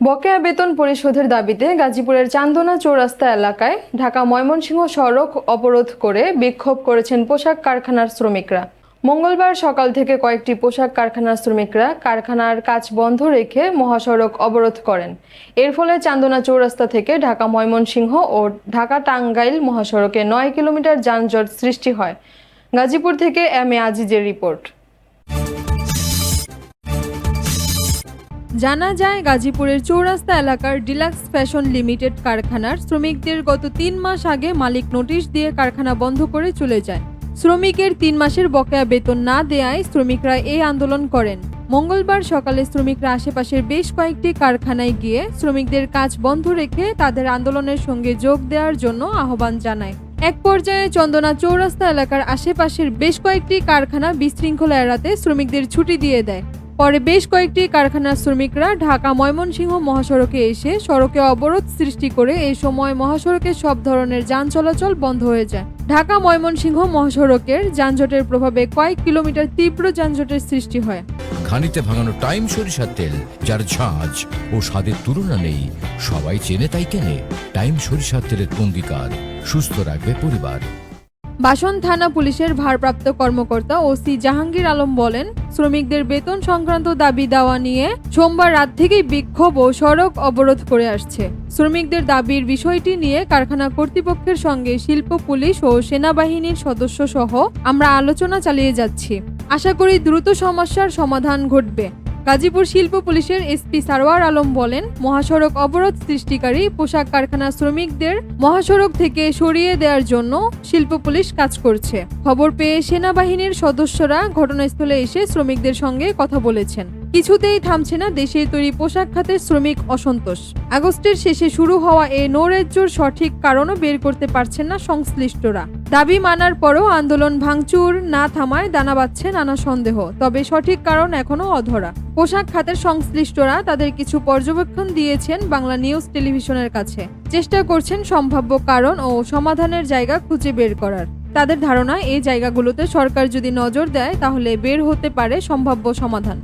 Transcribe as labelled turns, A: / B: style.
A: বকেয়া বেতন পরিশোধের দাবিতে গাজীপুরের চান্দনা চৌরাস্তা এলাকায় ঢাকা ময়মনসিংহ সড়ক অবরোধ করে বিক্ষোভ করেছেন পোশাক কারখানার শ্রমিকরা। মঙ্গলবার সকাল থেকে কয়েকটি পোশাক কারখানার শ্রমিকরা কারখানার কাজ বন্ধ রেখে মহাসড়ক অবরোধ করেন। এর ফলে চান্দনা চৌরাস্তা থেকে ঢাকা ময়মনসিংহ ও ঢাকা টাঙ্গাইল মহাসড়কে নয় কিলোমিটার যানজট সৃষ্টি হয়। গাজীপুর থেকে এম এ আজিজের রিপোর্ট। জানা যায়, গাজীপুরের চৌরাস্তা এলাকার ডিলাক্স ফ্যাশন লিমিটেড কারখানার শ্রমিকদের গত তিন মাস আগে মালিক নোটিশ দিয়ে কারখানা বন্ধ করে চলে যায়। শ্রমিকের তিন মাসের বকেয়া বেতন না দেয়ায় শ্রমিকরা এই আন্দোলন করেন। মঙ্গলবার সকালে শ্রমিকরা আশেপাশের বেশ কয়েকটি কারখানায় গিয়ে শ্রমিকদের কাজ বন্ধ রেখে তাদের আন্দোলনের সঙ্গে যোগ দেওয়ার জন্য আহ্বান জানায়। এক পর্যায়ে চন্দনা চৌরাস্তা এলাকার আশেপাশের বেশ কয়েকটি কারখানা বিশৃঙ্খলা এড়াতে শ্রমিকদের ছুটি দিয়ে দেয়। পরে বেশ কয়েকটি কারখানার শ্রমিকরা ঢাকা ময়মনসিংহ মহাসড়কে এসে সড়কে অবরোধ সৃষ্টি করে এই সময় মহাসড়কে সব ধরনের যান চলাচল বন্ধ হয়ে যায়। ঢাকা ময়মনসিংহ মহাসড়কের যানজটের প্রভাবে কয়েক কিলোমিটার তীব্র যানজটের সৃষ্টি হয়।
B: খানিতে ভাঙানো টাইম সরিষার তেল, যার ঝাঁঝ ও স্বাদের তুলনা নেই। সবাই চেনে তাই কেনে। টাইম সরিষার তেলের অঙ্গীকার সুস্থ রাখবে পরিবার।
A: বাসন থানা পুলিশের ভারপ্রাপ্ত কর্মকর্তা ওসি জাহাঙ্গীর আলম বলেন, শ্রমিকদের বেতন সংক্রান্ত দাবি দেওয়া নিয়ে সোমবার রাত থেকেই বিক্ষোভ ও সড়ক অবরোধ করে আসছে। শ্রমিকদের দাবির বিষয়টি নিয়ে কারখানা কর্তৃপক্ষের সঙ্গে শিল্প পুলিশ ও সেনাবাহিনীর সদস্য সহ আমরা আলোচনা চালিয়ে যাচ্ছি। আশা করি দ্রুত সমস্যার সমাধান ঘটবে। গাজীপুর শিল্প পুলিশের এসপি সারোয়ার আলম বলেন, মহাসড়ক অবরোধ সৃষ্টিকারী পোশাক কারখানা শ্রমিকদের মহাসড়ক থেকে সরিয়ে দেওয়ার জন্য শিল্প পুলিশ কাজ করছে। খবর পেয়ে সেনাবাহিনীর সদস্যরা ঘটনাস্থলে এসে শ্রমিকদের সঙ্গে কথা বলেছেন। কিছুতেই থামছে না দেশের তৈরি পোশাক খাতের শ্রমিক অসন্তোষ। আগস্টের শেষে শুরু হওয়া এই নৈরাজ্যর সঠিক কারণও বের করতে পারছেন না সংশ্লিষ্টরা। দাবি মানার পরও আন্দোলন ভাঙচুর না থামায় দানা বাচ্ছে নানা সন্দেহ, তবে সঠিক কারণ এখনও অধরা। পোশাক খাতের সংশ্লিষ্টরা তাদের কিছু পর্যবেক্ষণ দিয়েছেন বাংলা নিউজ টেলিভিশনের কাছে। চেষ্টা করছেন সম্ভাব্য কারণ ও সমাধানের জায়গা খুঁজে বের করার। তাদের ধারণা, এই জায়গাগুলোতে সরকার যদি নজর দেয়, তাহলে বের হতে পারে সম্ভাব্য সমাধান।